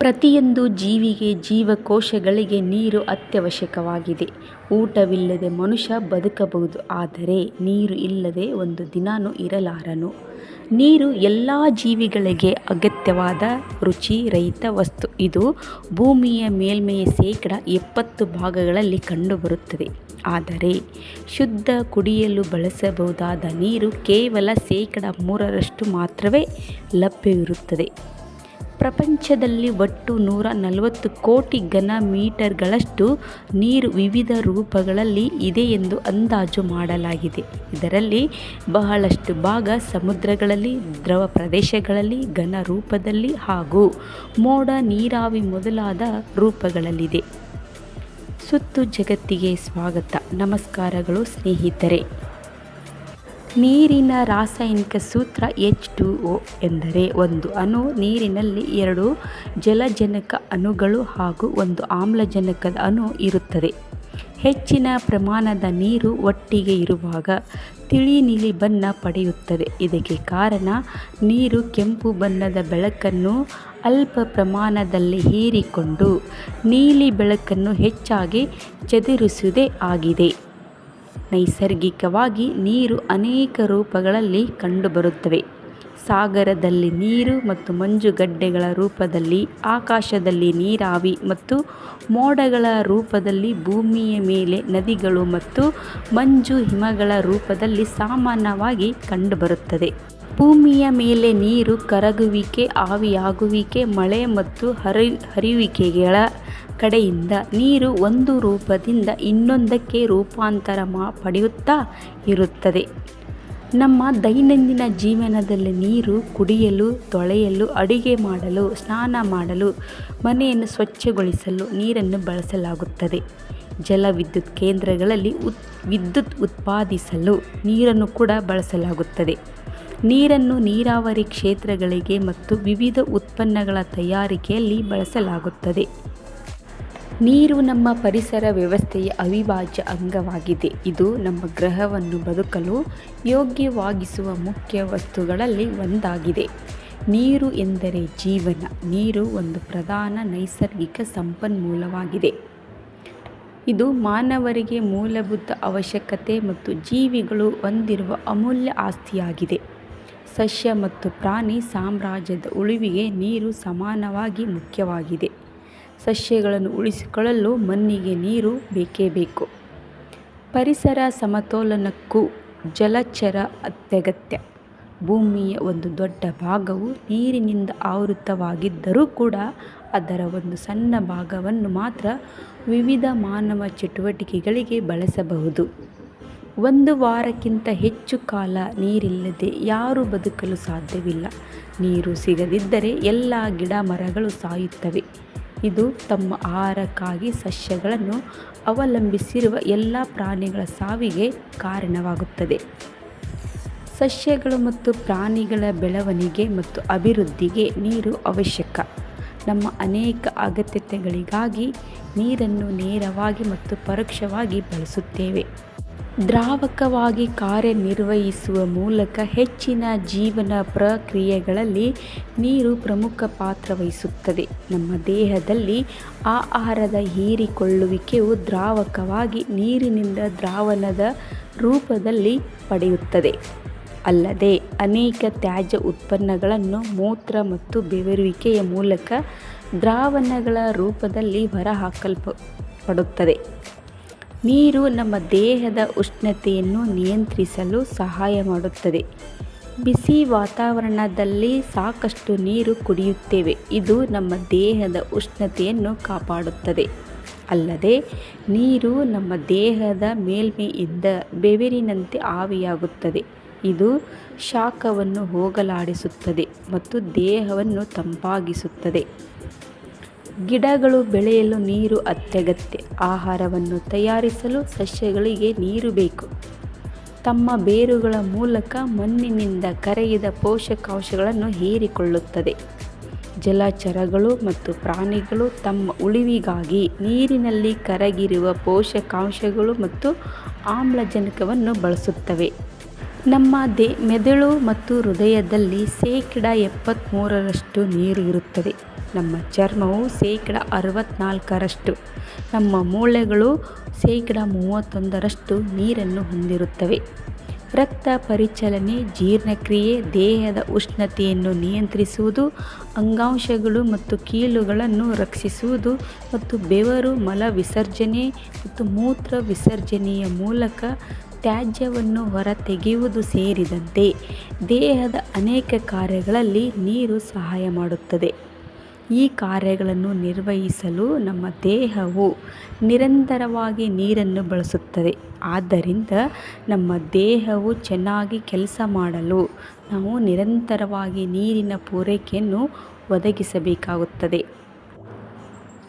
ಪ್ರತಿಯೊಂದು ಜೀವಿಗೆ ಜೀವಕೋಶಗಳಿಗೆ ನೀರು ಅತ್ಯವಶ್ಯಕವಾಗಿದೆ. ಊಟವಿಲ್ಲದೆ ಮನುಷ್ಯ ಬದುಕಬಹುದು, ಆದರೆ ನೀರು ಇಲ್ಲದೆ ಒಂದು ದಿನಾನೂ ಇರಲಾರನು. ನೀರು ಎಲ್ಲ ಜೀವಿಗಳಿಗೆ ಅಗತ್ಯವಾದ ರುಚಿ ರಹಿತ ವಸ್ತು. ಇದು ಭೂಮಿಯ ಮೇಲ್ಮೈಯ ಶೇಕಡ ಎಪ್ಪತ್ತು ಭಾಗಗಳಲ್ಲಿ ಕಂಡುಬರುತ್ತದೆ. ಆದರೆ ಶುದ್ಧ ಕುಡಿಯಲು ಬಳಸಬಹುದಾದ ನೀರು ಕೇವಲ ಶೇಕಡ ಮೂರರಷ್ಟು ಮಾತ್ರವೇ ಲಭ್ಯವಿರುತ್ತದೆ. ಪ್ರಪಂಚದಲ್ಲಿ ಒಟ್ಟು ನೂರ ನಲವತ್ತು ಕೋಟಿ ಘನ ಮೀಟರ್ಗಳಷ್ಟು ನೀರು ವಿವಿಧ ರೂಪಗಳಲ್ಲಿ ಇದೆ ಎಂದು ಅಂದಾಜು ಮಾಡಲಾಗಿದೆ. ಇದರಲ್ಲಿ ಬಹಳಷ್ಟು ಭಾಗ ಸಮುದ್ರಗಳಲ್ಲಿ, ದ್ರವ ಪ್ರದೇಶಗಳಲ್ಲಿ, ಘನ ರೂಪದಲ್ಲಿ ಹಾಗೂ ಮೋಡ ನೀರಾವಿ ಮೊದಲಾದ ರೂಪಗಳಲ್ಲಿದೆ. ಸುತ್ತು ಜಗತ್ತಿಗೆ ಸ್ವಾಗತ. ನಮಸ್ಕಾರಗಳು ಸ್ನೇಹಿತರೆ. ನೀರಿನ ರಾಸಾಯನಿಕ ಸೂತ್ರ ಎಚ್ ಟು ಒ ಎಂದರೆ ಒಂದು ಅಣು, ನೀರಿನಲ್ಲಿ ಎರಡು ಜಲಜನಕ ಅಣುಗಳು ಹಾಗೂ ಒಂದು ಆಮ್ಲಜನಕದ ಅಣು ಇರುತ್ತದೆ. ಹೆಚ್ಚಿನ ಪ್ರಮಾಣದ ನೀರು ಒಟ್ಟಿಗೆ ಇರುವಾಗ ತಿಳಿ ನೀಲಿ ಬಣ್ಣ ಪಡೆಯುತ್ತದೆ. ಇದಕ್ಕೆ ಕಾರಣ ನೀರು ಕೆಂಪು ಬಣ್ಣದ ಬೆಳಕನ್ನು ಅಲ್ಪ ಪ್ರಮಾಣದಲ್ಲಿ ಹೀರಿಕೊಂಡು ನೀಲಿ ಬೆಳಕನ್ನು ಹೆಚ್ಚಾಗಿ ಚದುರಿಸುವುದೇ ಆಗಿದೆ. ನೈಸರ್ಗಿಕವಾಗಿ ನೀರು ಅನೇಕ ರೂಪಗಳಲ್ಲಿ ಕಂಡುಬರುತ್ತವೆ. ಸಾಗರದಲ್ಲಿ ನೀರು ಮತ್ತು ಮಂಜುಗಡ್ಡೆಗಳ ರೂಪದಲ್ಲಿ, ಆಕಾಶದಲ್ಲಿ ನೀರಾವಿ ಮತ್ತು ಮೋಡಗಳ ರೂಪದಲ್ಲಿ ಭೂಮಿಯ ಮೇಲೆ ನದಿಗಳು ಮತ್ತು ಮಂಜು ಹಿಮಗಳ ರೂಪದಲ್ಲಿ ಸಾಮಾನ್ಯವಾಗಿ ಕಂಡುಬರುತ್ತದೆ. ಭೂಮಿಯ ಮೇಲೆ ನೀರು ಕರಗುವಿಕೆ, ಆವಿಯಾಗುವಿಕೆ, ಮಳೆ ಮತ್ತು ಹರಿ, ಹರಿಯುವಿಕೆಗಳ ಕಡೆಯಿಂದ ನೀರು ಒಂದು ರೂಪದಿಂದ ಇನ್ನೊಂದಕ್ಕೆ ರೂಪಾಂತರ ಮಾ ಪಡೆಯುತ್ತಾ ಇರುತ್ತದೆ. ನಮ್ಮ ದೈನಂದಿನ ಜೀವನದಲ್ಲಿ ನೀರು ಕುಡಿಯಲು, ತೊಳೆಯಲು, ಅಡುಗೆ ಮಾಡಲು, ಸ್ನಾನ ಮಾಡಲು, ಮನೆಯನ್ನು ಸ್ವಚ್ಛಗೊಳಿಸಲು ನೀರನ್ನು ಬಳಸಲಾಗುತ್ತದೆ. ಜಲವಿದ್ಯುತ್ ಕೇಂದ್ರಗಳಲ್ಲಿ ಉತ್, ವಿದ್ಯುತ್ ಉತ್ಪಾದಿಸಲು ನೀರನ್ನು ಕೂಡ ಬಳಸಲಾಗುತ್ತದೆ. ನೀರನ್ನು ನೀರಾವರಿ ಕ್ಷೇತ್ರಗಳಿಗೆ ಮತ್ತು ವಿವಿಧ ಉತ್ಪನ್ನಗಳ ತಯಾರಿಕೆಯಲ್ಲಿ ಬಳಸಲಾಗುತ್ತದೆ. ನೀರು ನಮ್ಮ ಪರಿಸರ ವ್ಯವಸ್ಥೆಯ ಅವಿಭಾಜ್ಯ ಅಂಗವಾಗಿದೆ. ಇದು ನಮ್ಮ ಗ್ರಹವನ್ನು ಬದುಕಲು ಯೋಗ್ಯವಾಗಿಸುವ ಮುಖ್ಯ ವಸ್ತುಗಳಲ್ಲಿ ಒಂದಾಗಿದೆ. ನೀರು ಎಂದರೆ ಜೀವನ. ನೀರು ಒಂದು ಪ್ರಧಾನ ನೈಸರ್ಗಿಕ ಸಂಪನ್ಮೂಲವಾಗಿದೆ. ಇದು ಮಾನವರಿಗೆ ಮೂಲಭೂತ ಅವಶ್ಯಕತೆ ಮತ್ತು ಜೀವಿಗಳು ಹೊಂದಿರುವ ಅಮೂಲ್ಯ ಆಸ್ತಿಯಾಗಿದೆ. ಸಸ್ಯ ಮತ್ತು ಪ್ರಾಣಿ ಸಾಮ್ರಾಜ್ಯದ ಉಳಿವಿಗೆ ನೀರು ಸಮಾನವಾಗಿ ಮುಖ್ಯವಾಗಿದೆ. ಸಸ್ಯಗಳನ್ನು ಉಳಿಸಿಕೊಳ್ಳಲು ಮಣ್ಣಿಗೆ ನೀರು ಬೇಕೇ ಬೇಕು. ಪರಿಸರ ಸಮತೋಲನಕ್ಕೂ ಜಲಚರ ಅತ್ಯಗತ್ಯ. ಭೂಮಿಯ ಒಂದು ದೊಡ್ಡ ಭಾಗವು ನೀರಿನಿಂದ ಆವೃತವಾಗಿದ್ದರೂ ಕೂಡ ಅದರ ಒಂದು ಸಣ್ಣ ಭಾಗವನ್ನು ಮಾತ್ರ ವಿವಿಧ ಮಾನವ ಚಟುವಟಿಕೆಗಳಿಗೆ ಬಳಸಬಹುದು. ಒಂದು ವಾರಕ್ಕಿಂತ ಹೆಚ್ಚು ಕಾಲ ನೀರಿಲ್ಲದೆ ಯಾರೂ ಬದುಕಲು ಸಾಧ್ಯವಿಲ್ಲ. ನೀರು ಸಿಗದಿದ್ದರೆ ಎಲ್ಲ ಗಿಡ ಮರಗಳು ಸಾಯುತ್ತವೆ. ಇದು ತಮ್ಮ ಆಹಾರಕ್ಕಾಗಿ ಸಸ್ಯಗಳನ್ನು ಅವಲಂಬಿಸಿರುವ ಎಲ್ಲ ಪ್ರಾಣಿಗಳ ಸಾವಿಗೆ ಕಾರಣವಾಗುತ್ತದೆ. ಸಸ್ಯಗಳು ಮತ್ತು ಪ್ರಾಣಿಗಳ ಬೆಳವಣಿಗೆ ಮತ್ತು ಅಭಿವೃದ್ಧಿಗೆ ನೀರು ಅವಶ್ಯಕ. ನಮ್ಮ ಅನೇಕ ಅಗತ್ಯತೆಗಳಿಗಾಗಿ ನೀರನ್ನು ನೇರವಾಗಿ ಮತ್ತು ಪರೋಕ್ಷವಾಗಿ ಬಳಸುತ್ತೇವೆ. ದ್ರಾವಕವಾಗಿ ಕಾರ್ಯನಿರ್ವಹಿಸುವ ಮೂಲಕ ಹೆಚ್ಚಿನ ಜೀವನ ಪ್ರಕ್ರಿಯೆಗಳಲ್ಲಿ ನೀರು ಪ್ರಮುಖ ಪಾತ್ರ ವಹಿಸುತ್ತದೆ. ನಮ್ಮ ದೇಹದಲ್ಲಿ ಆಹಾರದ ಹೀರಿಕೊಳ್ಳುವಿಕೆಯು ದ್ರಾವಕವಾಗಿ ನೀರಿನಿಂದ ದ್ರಾವಣದ ರೂಪದಲ್ಲಿ ಪಡೆಯುತ್ತದೆ. ಅಲ್ಲದೆ ಅನೇಕ ತ್ಯಾಜ್ಯ ಉತ್ಪನ್ನಗಳನ್ನು ಮೂತ್ರ ಮತ್ತು ಬೆವರುವಿಕೆಯ ಮೂಲಕ ದ್ರಾವಣಗಳ ರೂಪದಲ್ಲಿ ಹೊರಹಾಕಲ್ಪಡುತ್ತದೆ. ನೀರು ನಮ್ಮ ದೇಹದ ಉಷ್ಣತೆಯನ್ನು ನಿಯಂತ್ರಿಸಲು ಸಹಾಯ ಮಾಡುತ್ತದೆ. ಬಿಸಿ ವಾತಾವರಣದಲ್ಲಿ ಸಾಕಷ್ಟು ನೀರು ಕುಡಿಯುತ್ತೇವೆ. ಇದು ನಮ್ಮ ದೇಹದ ಉಷ್ಣತೆಯನ್ನು ಕಾಪಾಡುತ್ತದೆ. ಅಲ್ಲದೆ, ನೀರು ನಮ್ಮ ದೇಹದ ಮೇಲ್ಮೈಯಿಂದ ಬೆವರಿನಂತೆ ಆವಿಯಾಗುತ್ತದೆ. ಇದು ಶಾಖವನ್ನು ಹೋಗಲಾಡಿಸುತ್ತದೆ ಮತ್ತು ದೇಹವನ್ನು ತಂಪಾಗಿಸುತ್ತದೆ. ಗಿಡಗಳು ಬೆಳೆಯಲು ನೀರು ಅತ್ಯಗತ್ಯ. ಆಹಾರವನ್ನು ತಯಾರಿಸಲು ಸಸ್ಯಗಳಿಗೆ ನೀರು ಬೇಕು. ತಮ್ಮ ಬೇರುಗಳ ಮೂಲಕ ಮಣ್ಣಿನಿಂದ ಕರಗಿದ ಪೋಷಕಾಂಶಗಳನ್ನು ಹೀರಿಕೊಳ್ಳುತ್ತದೆ. ಜಲಚರಗಳು ಮತ್ತು ಪ್ರಾಣಿಗಳು ತಮ್ಮ ಉಳಿವಿಗಾಗಿ ನೀರಿನಲ್ಲಿ ಕರಗಿರುವ ಪೋಷಕಾಂಶಗಳು ಮತ್ತು ಆಮ್ಲಜನಕವನ್ನು ಬಳಸುತ್ತವೆ. ನಮ್ಮ ದೇ, ಮೆದುಳು ಮತ್ತು ಹೃದಯದಲ್ಲಿ ಶೇಕಡ ಎಪ್ಪತ್ತ್ಮೂರರಷ್ಟು ನೀರು ಇರುತ್ತದೆ. ನಮ್ಮ ಚರ್ಮವು ಶೇಕಡ ಅರವತ್ತ್ನಾಲ್ಕರಷ್ಟು ನಮ್ಮ ಮೂಳೆಗಳು ಶೇಕಡ ಮೂವತ್ತೊಂದರಷ್ಟು ನೀರನ್ನು ಹೊಂದಿರುತ್ತವೆ. ರಕ್ತ ಪರಿಚಲನೆ, ಜೀರ್ಣಕ್ರಿಯೆ, ದೇಹದ ಉಷ್ಣತೆಯನ್ನು ನಿಯಂತ್ರಿಸುವುದು, ಅಂಗಾಂಶಗಳು ಮತ್ತು ಕೀಲುಗಳನ್ನು ರಕ್ಷಿಸುವುದು ಮತ್ತು ಬೆವರು, ಮಲ ವಿಸರ್ಜನೆ ಮತ್ತು ಮೂತ್ರ ವಿಸರ್ಜನೆಯ ಮೂಲಕ ತ್ಯಾಜ್ಯವನ್ನು ಹೊರತೆಗೆಯುವುದು ಸೇರಿದಂತೆ ದೇಹದ ಅನೇಕ ಕಾರ್ಯಗಳಲ್ಲಿ ನೀರು ಸಹಾಯ ಮಾಡುತ್ತದೆ. ಈ ಕಾರ್ಯಗಳನ್ನು ನಿರ್ವಹಿಸಲು ನಮ್ಮ ದೇಹವು ನಿರಂತರವಾಗಿ ನೀರನ್ನು ಬಳಸುತ್ತದೆ. ಆದ್ದರಿಂದ ನಮ್ಮ ದೇಹವು ಚೆನ್ನಾಗಿ ಕೆಲಸ ಮಾಡಲು ನಾವು ನಿರಂತರವಾಗಿ ನೀರಿನ ಪೂರೈಕೆಯನ್ನು ಒದಗಿಸಬೇಕಾಗುತ್ತದೆ.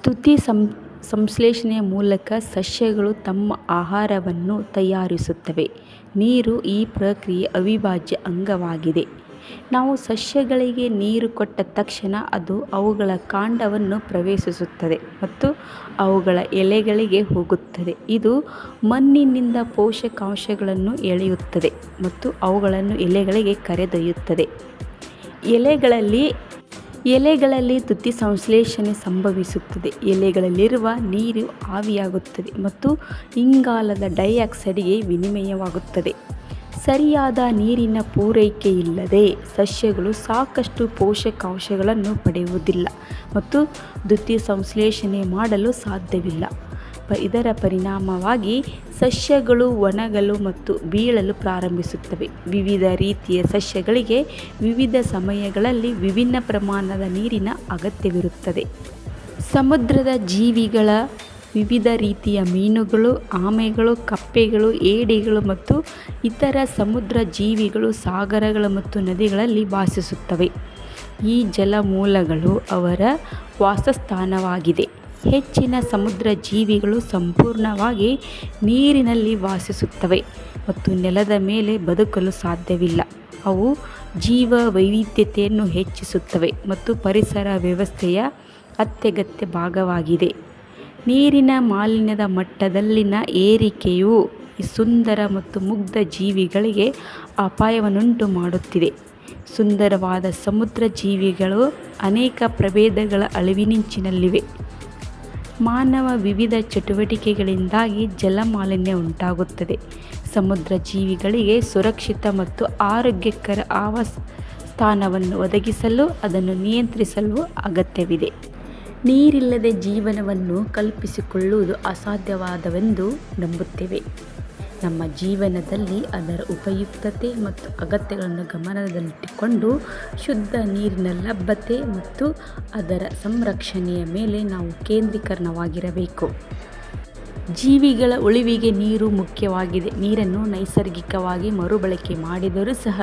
ತುತಿ ಸಂ, ಸಂಶ್ಲೇಷಣೆಯ ಮೂಲಕ ಸಸ್ಯಗಳು ತಮ್ಮ ಆಹಾರವನ್ನು ತಯಾರಿಸುತ್ತವೆ. ನೀರು ಈ ಪ್ರಕ್ರಿಯೆ ಅವಿಭಾಜ್ಯ ಅಂಗವಾಗಿದೆ. ನಾವು ಸಸ್ಯಗಳಿಗೆ ನೀರು ಕೊಟ್ಟ ತಕ್ಷಣ ಅದು ಅವುಗಳ ಕಾಂಡವನ್ನು ಪ್ರವೇಶಿಸುತ್ತದೆ ಮತ್ತು ಅವುಗಳ ಎಲೆಗಳಿಗೆ ಹೋಗುತ್ತದೆ. ಇದು ಮಣ್ಣಿನಿಂದ ಪೋಷಕಾಂಶಗಳನ್ನು ಎಳೆಯುತ್ತದೆ ಮತ್ತು ಅವುಗಳನ್ನು ಎಲೆಗಳಿಗೆ ಕರೆದೊಯ್ಯುತ್ತದೆ. ಎಲೆಗಳಲ್ಲಿ ಎಲೆಗಳಲ್ಲಿ ತುತಿ ಸಂಶ್ಲೇಷಣೆ ಸಂಭವಿಸುತ್ತದೆ. ಎಲೆಗಳಲ್ಲಿರುವ ನೀರು ಆವಿಯಾಗುತ್ತದೆ ಮತ್ತು ಇಂಗಾಲದ ಡೈಆಕ್ಸೈಡ್ಗೆ ವಿನಿಮಯವಾಗುತ್ತದೆ. ಸರಿಯಾದ ನೀರಿನ ಪೂರೈಕೆ ಇಲ್ಲದೆ ಸಸ್ಯಗಳು ಸಾಕಷ್ಟು ಪೋಷಕಾಂಶಗಳನ್ನು ಪಡೆಯುವುದಿಲ್ಲ ಮತ್ತು ದ್ಯುತಿ ಸಂಶ್ಲೇಷಣೆ ಮಾಡಲು ಸಾಧ್ಯವಿಲ್ಲ. ಇದರ ಪರಿಣಾಮವಾಗಿ ಸಸ್ಯಗಳು ಒಣಗಲು ಮತ್ತು ಬೀಳಲು ಪ್ರಾರಂಭಿಸುತ್ತವೆ. ವಿವಿಧ ರೀತಿಯ ಸಸ್ಯಗಳಿಗೆ ವಿವಿಧ ಸಮಯಗಳಲ್ಲಿ ವಿಭಿನ್ನ ಪ್ರಮಾಣದ ನೀರಿನ ಅಗತ್ಯವಿರುತ್ತದೆ. ಸಮುದ್ರದ ಜೀವಿಗಳ ವಿವಿಧ ರೀತಿಯ ಮೀನುಗಳು, ಆಮೆಗಳು, ಕಪ್ಪೆಗಳು, ಏಡಿಗಳು ಮತ್ತು ಇತರ ಸಮುದ್ರ ಜೀವಿಗಳು ಸಾಗರಗಳು ಮತ್ತು ನದಿಗಳಲ್ಲಿ ವಾಸಿಸುತ್ತವೆ. ಈ ಜಲಮೂಲಗಳು ಅವರ ವಾಸಸ್ಥಾನವಾಗಿದೆ. ಹೆಚ್ಚಿನ ಸಮುದ್ರ ಜೀವಿಗಳು ಸಂಪೂರ್ಣವಾಗಿ ನೀರಿನಲ್ಲಿ ವಾಸಿಸುತ್ತವೆ ಮತ್ತು ನೆಲದ ಮೇಲೆ ಬದುಕಲು ಸಾಧ್ಯವಿಲ್ಲ. ಅವು ಜೀವ ವೈವಿಧ್ಯತೆಯನ್ನು ಹೆಚ್ಚಿಸುತ್ತವೆ ಮತ್ತು ಪರಿಸರ ವ್ಯವಸ್ಥೆಯ ಅತ್ಯಗತ್ಯ ಭಾಗವಾಗಿದೆ. ನೀರಿನ ಮಾಲಿನ್ಯದ ಮಟ್ಟದಲ್ಲಿನ ಏರಿಕೆಯು ಈ ಸುಂದರ ಮತ್ತು ಮುಗ್ಧ ಜೀವಿಗಳಿಗೆ ಅಪಾಯವನ್ನುಂಟು ಮಾಡುತ್ತಿದೆ. ಸುಂದರವಾದ ಸಮುದ್ರ ಜೀವಿಗಳು ಅನೇಕ ಪ್ರಭೇದಗಳ ಅಳಿವಿನಿಂಚಿನಲ್ಲಿವೆ. ಮಾನವ ವಿವಿಧ ಚಟುವಟಿಕೆಗಳಿಂದಾಗಿ ಜಲಮಾಲಿನ್ಯ ಉಂಟಾಗುತ್ತದೆ. ಸಮುದ್ರ ಜೀವಿಗಳಿಗೆ ಸುರಕ್ಷಿತ ಮತ್ತು ಆರೋಗ್ಯಕರ ಆವಾಸ ಸ್ಥಾನವನ್ನು ಒದಗಿಸಲು, ಅದನ್ನು ನಿಯಂತ್ರಿಸಲು ಅಗತ್ಯವಿದೆ. ನೀರಿಲ್ಲದೆ ಜೀವನವನ್ನು ಕಲ್ಪಿಸಿಕೊಳ್ಳುವುದು ಅಸಾಧ್ಯವಾದವೆಂದು ನಂಬುತ್ತೇವೆ. ನಮ್ಮ ಜೀವನದಲ್ಲಿ ಅದರ ಉಪಯುಕ್ತತೆ ಮತ್ತು ಅಗತ್ಯಗಳನ್ನು ಗಮನದಲ್ಲಿಟ್ಟುಕೊಂಡು ಶುದ್ಧ ನೀರಿನ ಲಭ್ಯತೆ ಮತ್ತು ಅದರ ಸಂರಕ್ಷಣೆಯ ಮೇಲೆ ನಾವು ಕೇಂದ್ರೀಕರಣವಾಗಿರಬೇಕು. ಜೀವಿಗಳ ಉಳಿವಿಗೆ ನೀರು ಮುಖ್ಯವಾಗಿದೆ. ನೀರನ್ನು ನೈಸರ್ಗಿಕವಾಗಿ ಮರುಬಳಕೆ ಮಾಡಿದರೂ ಸಹ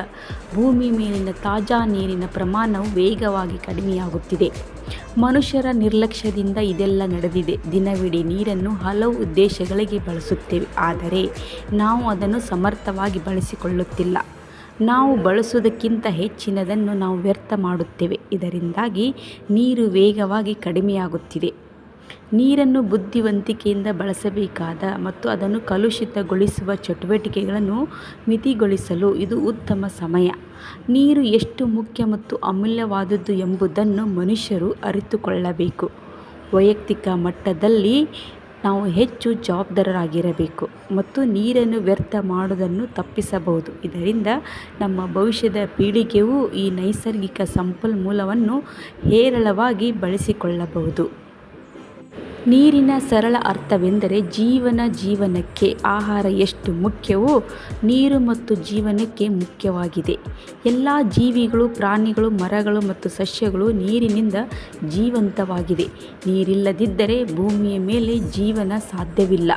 ಭೂಮಿ ಮೇಲಿನ ತಾಜಾ ನೀರಿನ ಪ್ರಮಾಣವು ವೇಗವಾಗಿ ಕಡಿಮೆಯಾಗುತ್ತಿದೆ. ಮನುಷ್ಯರ ನಿರ್ಲಕ್ಷ್ಯದಿಂದ ಇದೆಲ್ಲ ನಡೆದಿದೆ. ದಿನವಿಡೀ ನೀರನ್ನು ಹಲವು ಉದ್ದೇಶಗಳಿಗೆ ಬಳಸುತ್ತೇವೆ. ಆದರೆ ನಾವು ಅದನ್ನು ಸಮರ್ಥವಾಗಿ ಬಳಸಿಕೊಳ್ಳುತ್ತಿಲ್ಲ. ನಾವು ಬಳಸುವುದಕ್ಕಿಂತ ಹೆಚ್ಚಿನದನ್ನು ನಾವು ವ್ಯರ್ಥ ಮಾಡುತ್ತೇವೆ. ಇದರಿಂದಾಗಿ ನೀರು ವೇಗವಾಗಿ ಕಡಿಮೆಯಾಗುತ್ತಿದೆ. ನೀರನ್ನು ಬುದ್ಧಿವಂತಿಕೆಯಿಂದ ಬಳಸಬೇಕಾದ ಮತ್ತು ಅದನ್ನು ಕಲುಷಿತಗೊಳಿಸುವ ಚಟುವಟಿಕೆಗಳನ್ನು ಮಿತಿಗೊಳಿಸಲು ಇದು ಉತ್ತಮ ಸಮಯ. ನೀರು ಎಷ್ಟು ಮುಖ್ಯ ಮತ್ತು ಅಮೂಲ್ಯವಾದದ್ದು ಎಂಬುದನ್ನು ಮನುಷ್ಯರು ಅರಿತುಕೊಳ್ಳಬೇಕು. ವೈಯಕ್ತಿಕ ಮಟ್ಟದಲ್ಲಿ ನಾವು ಹೆಚ್ಚು ಜವಾಬ್ದಾರರಾಗಿರಬೇಕು ಮತ್ತು ನೀರನ್ನು ವ್ಯರ್ಥ ಮಾಡುವುದನ್ನು ತಪ್ಪಿಸಬಹುದು. ಇದರಿಂದ ನಮ್ಮ ಭವಿಷ್ಯದ ಪೀಳಿಗೆಯು ಈ ನೈಸರ್ಗಿಕ ಸಂಪನ್ಮೂಲವನ್ನು ಹೇರಳವಾಗಿ ಬಳಸಿಕೊಳ್ಳಬಹುದು. ನೀರಿನ ಸರಳ ಅರ್ಥವೆಂದರೆ ಜೀವನ ಜೀವನಕ್ಕೆ ಆಹಾರ ಎಷ್ಟು ಮುಖ್ಯವೋ ನೀರು ಮತ್ತು ಜೀವನಕ್ಕೆ ಮುಖ್ಯವಾಗಿದೆ. ಎಲ್ಲ ಜೀವಿಗಳು, ಪ್ರಾಣಿಗಳು, ಮರಗಳು ಮತ್ತು ಸಸ್ಯಗಳು ನೀರಿನಿಂದ ಜೀವಂತವಾಗಿದೆ. ನೀರಿಲ್ಲದಿದ್ದರೆ ಭೂಮಿಯ ಮೇಲೆ ಜೀವನ ಸಾಧ್ಯವಿಲ್ಲ.